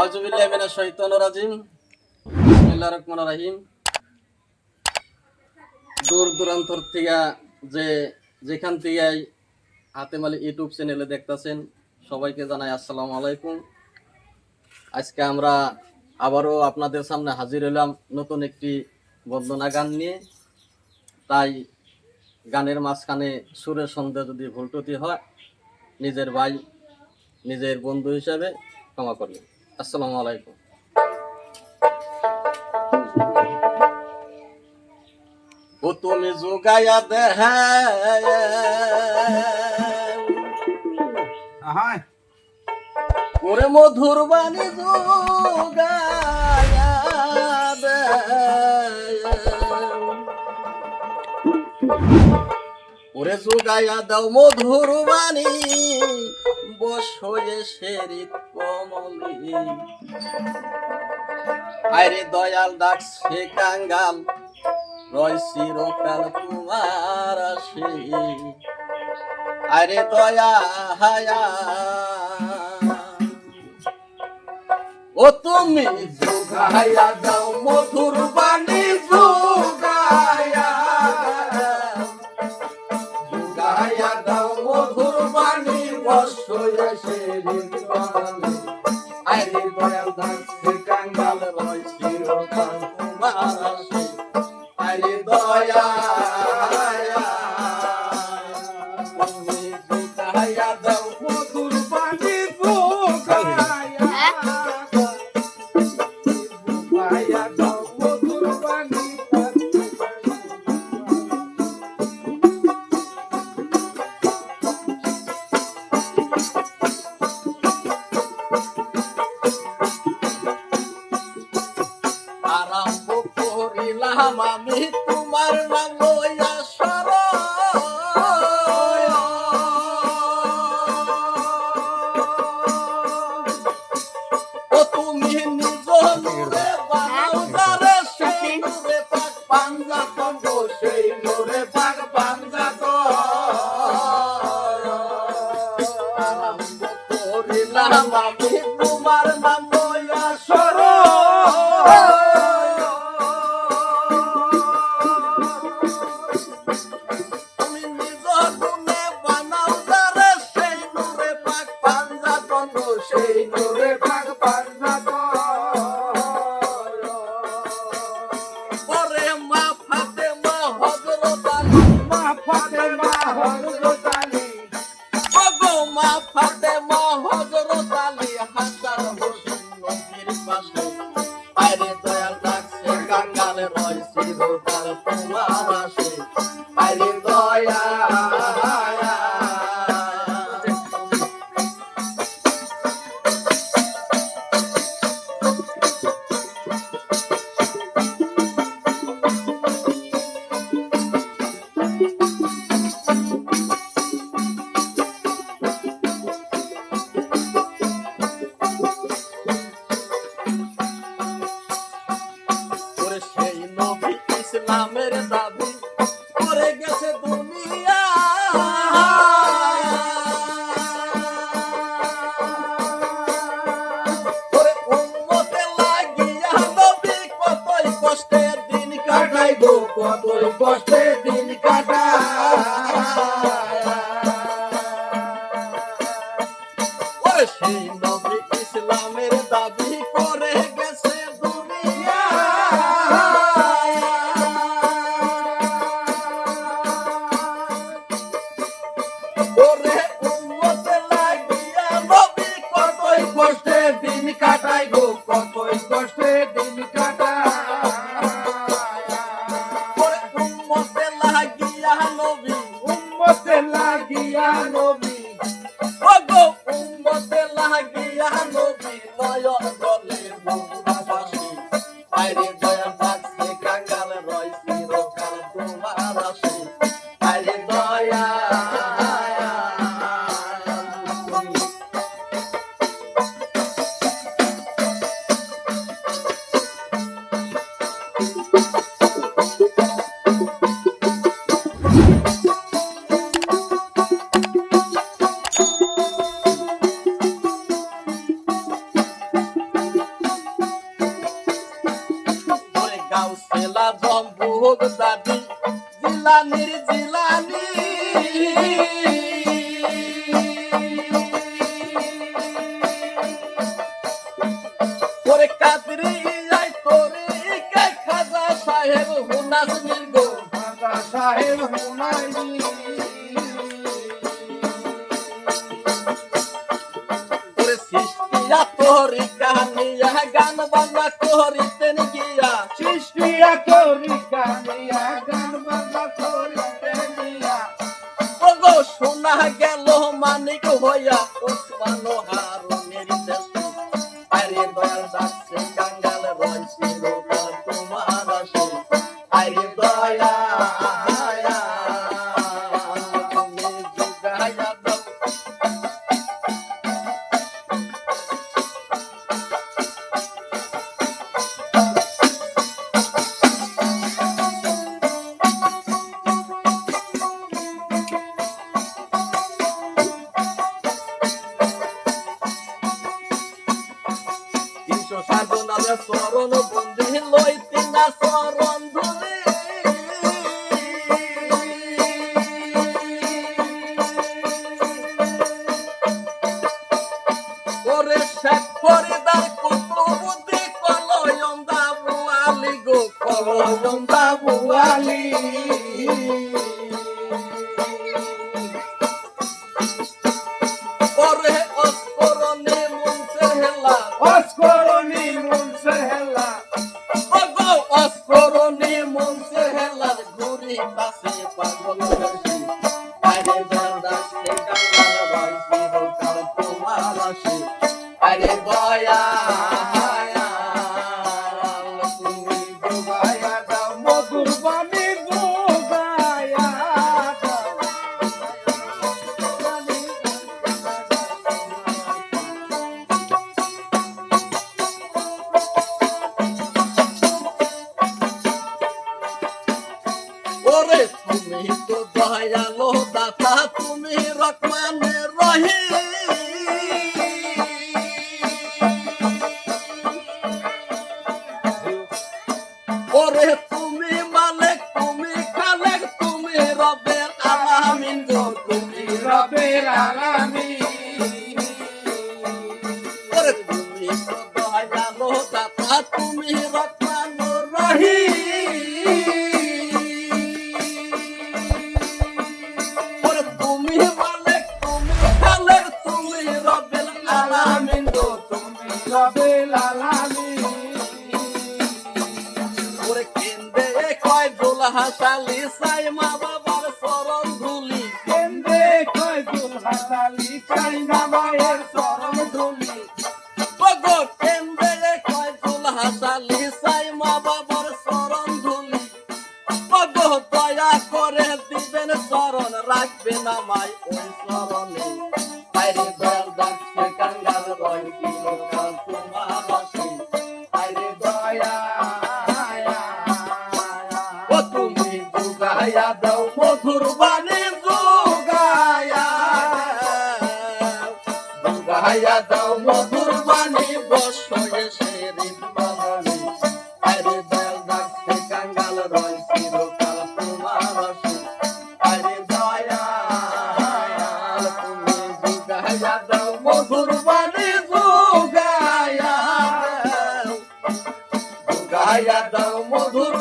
আউজুবিল্লাহ মিনাশ শাইতানির রাজিম। বিসমিল্লাহির রহমানির রহিম। দূর দূরান্তর থেকে যে যেখান থেকে হাতেম আলী ইউটিউব চ্যানেলে দেখতাছেন, সবাইকে জানাই আসসালামু আলাইকুম। আজকে আমরা আবারও আপনাদের সামনে হাজির হলাম নতুন একটি বন্দনা গান নিয়ে। তাই গানের মাঝখানে সুরের সন্ধ্যা যদি ভুলটুতি হয়, নিজের ভাই, নিজের বন্ধু হিসাবে ক্ষমা করবেন। আসসালামু আলাইকুম। ও তুমি যোগায়া দেহে ওরে মধুর বাণী যোগায়া দে। ওরে যোগায়া দাও মধুর বাণী। বসয়ে শেরিত কমলি। আরে দয়াল ডাকছে কাঙ্গাল আসে। আরে দয়া, হায়া। ও তুমি যোগায়া দাও মধুর বাণী ও তুমি ফাতেমা হযরত আলী। ওগো মা ফাতেমা হযরত আলী, হাসান হোসেন নবীর পাশে আরে দয়াল ডাকছে, কাঙ্গালে রয় চিরকাল তোমার আসে আরে দয়া quanto eu gostei তোমার ওরে কাদরি আই তোরে কে খাজা সাহেব হুনাস মির্গো দাদা সাহেব হুনাইনি। ওরে সৃষ্টিয়া তোরি কাহানিয়া গান বাংলা করিতেন গিয়া। সৃষ্টিয়া করি কানিয়া গান বাজা করিতে নিয়া ওগো শোনা গেল মানিক হইয়া ওসমান চরণ বন্দি লইতি না চরণ ধুলি ওরে শেখ ফরিদার কুতুবুদ্দি কলয়ম দাবু আলী গো কলয়ম দাবু আলী ওরে তুমি তো দয়ালো দাতা তুমি রকমানে রহি তুমি মালিক, তুমি খালেক, তুমি রবের আলামিন গো, তুমি রবের আলামিন। তুমি দয়ালো দাতা, তুমি রকমানে রহি ওরে তুমি মালিক, তুমি খালেক, তুমি রবের আলামিন গো, তুমি রবের হাসালি সাই মা বাবার চরণ ধুলি কেন্দ্রে কয় দুল হাসালি চাই না মায়ের চরণ ধুলি ওগো কেন্দে কয় দোলা হাসালি সাই মা বাবার চরণ ধুলি ওগো দয়া করে দিবেন চরণ রাখবেন আমায় ওই চরণে। আরে দয়াল ডাকছে কাঙ্গাল রয় কি লোকাল তোমার দুগায়া দাও মধুর বাণী বসয়ে শেরিন বাঙালি আরে দয়াল ডাকছে, কাঙ্গাল রয়, চিরকাল গায়া মধুর